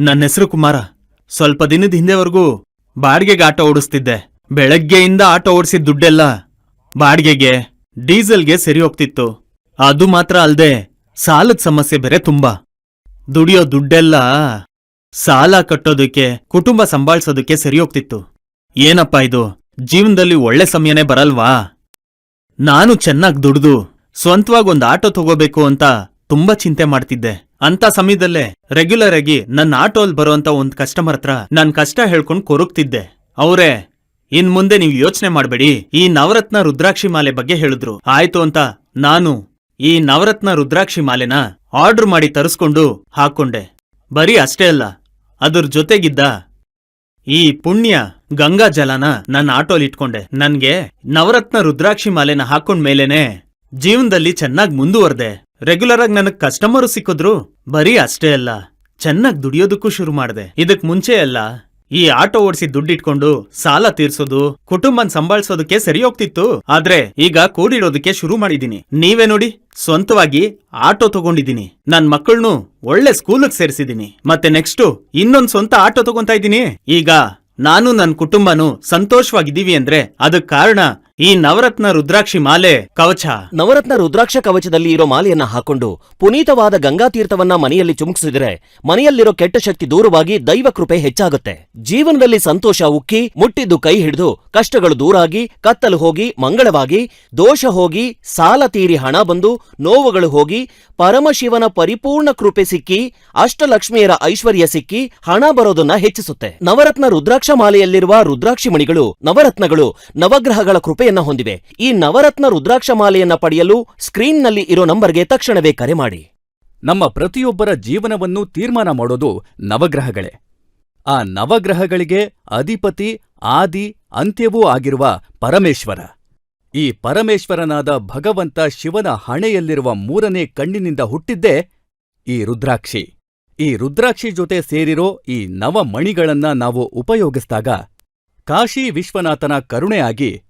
ನನ್ನ ಹೆಸರು ಕುಮಾರ. ಸ್ವಲ್ಪ ದಿನದ ಹಿಂದೆವರೆಗೂ ಬಾಡಿಗೆಗೆ ಆಟೋ ಓಡಿಸ್ತಿದ್ದೆ. ಬೆಳಗ್ಗೆಯಿಂದ ಆಟೋ ಓಡಿಸಿದ ದುಡ್ಡೆಲ್ಲ ಬಾಡಿಗೆಗೆ, ಡೀಸೆಲ್ಗೆ ಸರಿ ಹೋಗ್ತಿತ್ತು. ಅದು ಮಾತ್ರ ಅಲ್ದೆ ಸಾಲದ ಸಮಸ್ಯೆ ಬೇರೆ ತುಂಬಾ. ದುಡಿಯೋ ದುಡ್ಡೆಲ್ಲ ಸಾಲ ಕಟ್ಟೋದಕ್ಕೆ, ಕುಟುಂಬ ಸಂಭಾಳಿಸೋದಕ್ಕೆ ಸರಿ ಹೋಗ್ತಿತ್ತು. ಏನಪ್ಪ ಇದು? ಜೀವನದಲ್ಲಿ ಒಳ್ಳೆ ಸಮಯನೇ ಬರಲ್ವಾ? ನಾನು ಚೆನ್ನಾಗ್ ದುಡ್ದು ಸ್ವಂತವಾಗಿ ಒಂದು ಆಟೋ ತಗೋಬೇಕು ಅಂತ ತುಂಬಾ ಚಿಂತೆ ಮಾಡ್ತಿದ್ದೆ. ಅಂತ ಸಮಯದಲ್ಲೇ ರೆಗ್ಯುಲರ್ ಆಗಿ ನನ್ನ ಆಟೋಲ್ ಬರುವಂತ ಒಂದ್ ಕಸ್ಟಮರ್ ಹತ್ರ ನನ್ ಕಷ್ಟ ಹೇಳ್ಕೊಂಡು ಕೊರಗ್ತಿದ್ದೆ. ಅವರೇ, ಇನ್ ಮುಂದೆ ನೀವು ಯೋಚನೆ ಮಾಡ್ಬೇಡಿ. ಈ ನವರತ್ನ ರುದ್ರಾಕ್ಷಿ ಮಾಲೆ ಬಗ್ಗೆ ಹೇಳಿದ್ರು. ಆಯ್ತು ಅಂತ ನಾನು ಈ ನವರತ್ನ ರುದ್ರಾಕ್ಷಿ ಮಾಲೆನ ಆರ್ಡರ್ ಮಾಡಿ ತರಿಸ್ಕೊಂಡು ಹಾಕೊಂಡೆ. ಬರೀ ಅಷ್ಟೇ ಅಲ್ಲ, ಅದ್ರ ಜೊತೆಗಿದ್ದ ಈ ಪುಣ್ಯ ಗಂಗಾ ಜಲನ ನನ್ನ ಆಟೋಲ್ ಇಟ್ಕೊಂಡೆ. ನನ್ಗೆ ನವರತ್ನ ರುದ್ರಾಕ್ಷಿ ಮಾಲೆನ ಹಾಕೊಂಡ್ ಮೇಲೇನೆ ಜೀವನದಲ್ಲಿ ಚೆನ್ನಾಗ್ ಮುಂದುವರ್ದೆ. ರೆಗ್ಯುಲರ್ ಆಗಿ ನನಗ್ ಕಸ್ಟಮರು ಸಿಕ್ಕಿದ್ರು ಬರೀ ಅಷ್ಟೇ ಅಲ್ಲ, ಚೆನ್ನಾಗ್ ದುಡಿಯೋದಕ್ಕೂ ಶುರು ಮಾಡಿದೆ. ಇದಕ್ ಮುಂಚೆ ಅಲ್ಲ, ಈ ಆಟೋ ಓಡಿಸಿ ದುಡ್ಡಿಟ್ಕೊಂಡು ಸಾಲ ತೀರ್ಸೋದು, ಕುಟುಂಬನ್ ಸಂಭಾಳಿಸೋದಕ್ಕೆ ಸರಿ ಹೋಗ್ತಿತ್ತು. ಆದ್ರೆ ಈಗ ಕೂಡಿಡೋದಕ್ಕೆ ಶುರು ಮಾಡಿದೀನಿ ನೀವೇ ನೋಡಿ, ಸ್ವಂತವಾಗಿ ಆಟೋ ತಗೊಂಡಿದ್ದೀನಿ. ನನ್ ಮಕ್ಕಳನ್ನು ಒಳ್ಳೆ ಸ್ಕೂಲಿಗೆ ಸೇರಿಸಿದೀನಿ ಮತ್ತೆ ನೆಕ್ಸ್ಟ್ ಇನ್ನೊಂದ್ ಸ್ವಂತ ಆಟೋ ತಗೊಂತಾ ಇದ್ದೀನಿ. ಈಗ ನಾನು ನನ್ ಕುಟುಂಬನು ಸಂತೋಷವಾಗಿದ್ದೀವಿ ಅಂದ್ರೆ ಅದಕ್ ಕಾರಣ ಈ ನವರತ್ನ ರುದ್ರಾಕ್ಷಿ ಮಾಲೆ ಕವಚ. ನವರತ್ನ ರುದ್ರಾಕ್ಷ ಕವಚದಲ್ಲಿ ಇರೋ ಮಾಲೆಯನ್ನ ಹಾಕೊಂಡು ಪುನೀತವಾದ ಗಂಗಾ ತೀರ್ಥವನ್ನ ಮನೆಯಲ್ಲಿ ಚುಮುಕಿಸಿದ್ರೆ ಮನೆಯಲ್ಲಿರೋ ಕೆಟ್ಟ ಶಕ್ತಿ ದೂರವಾಗಿ ದೈವ ಕೃಪೆ ಹೆಚ್ಚಾಗುತ್ತೆ. ಜೀವನದಲ್ಲಿ ಸಂತೋಷ ಉಕ್ಕಿ ಮುಟ್ಟಿದ್ದು ಕೈ ಹಿಡಿದು ಕಷ್ಟಗಳು ದೂರಾಗಿ ಕತ್ತಲು ಹೋಗಿ ಮಂಗಳವಾಗಿ ದೋಷ ಹೋಗಿ ಸಾಲ ತೀರಿ ಹಣ ಬಂದು ನೋವುಗಳು ಹೋಗಿ ಪರಮಶಿವನ ಪರಿಪೂರ್ಣ ಕೃಪೆ ಸಿಕ್ಕಿ ಅಷ್ಟಲಕ್ಷ್ಮಿಯರ ಐಶ್ವರ್ಯ ಸಿಕ್ಕಿ ಹಣ ಬರೋದನ್ನ ಹೆಚ್ಚಿಸುತ್ತೆ. ನವರತ್ನ ರುದ್ರಾಕ್ಷ ಮಾಲೆಯಲ್ಲಿರುವ ರುದ್ರಾಕ್ಷಿ ಮಣಿಗಳು ನವರತ್ನಗಳು ನವಗ್ರಹಗಳ ಕೃಪೆಯನ್ನ ಹೊಂದಿವೆ. ಈ ನವರತ್ನ ರುದ್ರಾಕ್ಷ ಮಾಲೆಯನ್ನ ಪಡೆಯಲು ಸ್ಕ್ರೀನ್ನಲ್ಲಿ ಇರೋ ನಂಬರ್ಗೆ ತಕ್ಷಣವೇ ಕರೆ ಮಾಡಿ. ನಮ್ಮ ಪ್ರತಿಯೊಬ್ಬರ ಜೀವನವನ್ನು ತೀರ್ಮಾನ ಮಾಡೋದು ನವಗ್ರಹಗಳೇ. ಆ ನವಗ್ರಹಗಳಿಗೆ ಅಧಿಪತಿ, ಆದಿ, ಅಂತ್ಯವೂ ಆಗಿರುವ ಪರಮೇಶ್ವರ. ಈ ಪರಮೇಶ್ವರನಾದ ಭಗವಂತ ಶಿವನ ಹಣೆಯಲ್ಲಿರುವ ಮೂರನೇ ಕಣ್ಣಿನಿಂದ ಹುಟ್ಟಿದ್ದೇ ಈ ರುದ್ರಾಕ್ಷಿ. ಈ ರುದ್ರಾಕ್ಷಿ ಜೊತೆ ಸೇರಿರೋ ಈ ನವಮಣಿಗಳನ್ನ ನಾವು ಉಪಯೋಗಿಸಿದಾಗ ಕಾಶಿ ವಿಶ್ವನಾಥನ ಕರುಣೆ ಆಗಿ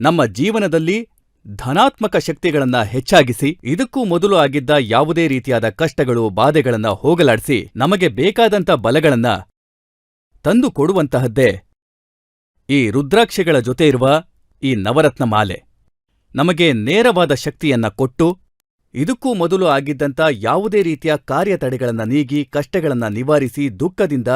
ನಮ್ಮ ಜೀವನದಲ್ಲಿ ಧನಾತ್ಮಕ ಶಕ್ತಿಗಳನ್ನ ಹೆಚ್ಚಾಗಿಸಿ, ಇದಕ್ಕೂ ಮೊದಲು ಆಗಿದ್ದ ಯಾವುದೇ ರೀತಿಯಾದ ಕಷ್ಟಗಳು, ಬಾಧೆಗಳನ್ನ ಹೋಗಲಾಡಿಸಿ, ನಮಗೆ ಬೇಕಾದಂತ ಬಲಗಳನ್ನ ತಂದು ಕೊಡುವಂತಹದ್ದೇ ಈ ರುದ್ರಾಕ್ಷಿಗಳ ಜೊತೆ ಇರುವ ಈ ನವರತ್ನ ಮಾಲೆ. ನಮಗೆ ನೇರವಾದ ಶಕ್ತಿಯನ್ನ ಕೊಟ್ಟು, ಇದಕ್ಕೂ ಮೊದಲು ಆಗಿದ್ದಂಥ ಯಾವುದೇ ರೀತಿಯ ಕಾರ್ಯತಡೆಗಳನ್ನ ನೀಗಿ, ಕಷ್ಟಗಳನ್ನ ನಿವಾರಿಸಿ, ದುಃಖದಿಂದ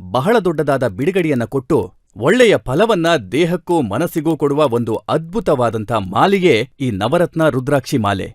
ಬಹಳ ದೊಡ್ಡದಾದ ಬಿಡುಗಡೆಯನ್ನ ಕೊಟ್ಟು ಒಳ್ಳೆಯ ಫಲವನ್ನ ದೇಹಕ್ಕೂ ಮನಸ್ಸಿಗೂ ಕೊಡುವ ಒಂದು ಅದ್ಭುತವಾದಂಥ ಮಾಲೆಯೇ ಈ ನವರತ್ನ ರುದ್ರಾಕ್ಷಿ ಮಾಲೆ.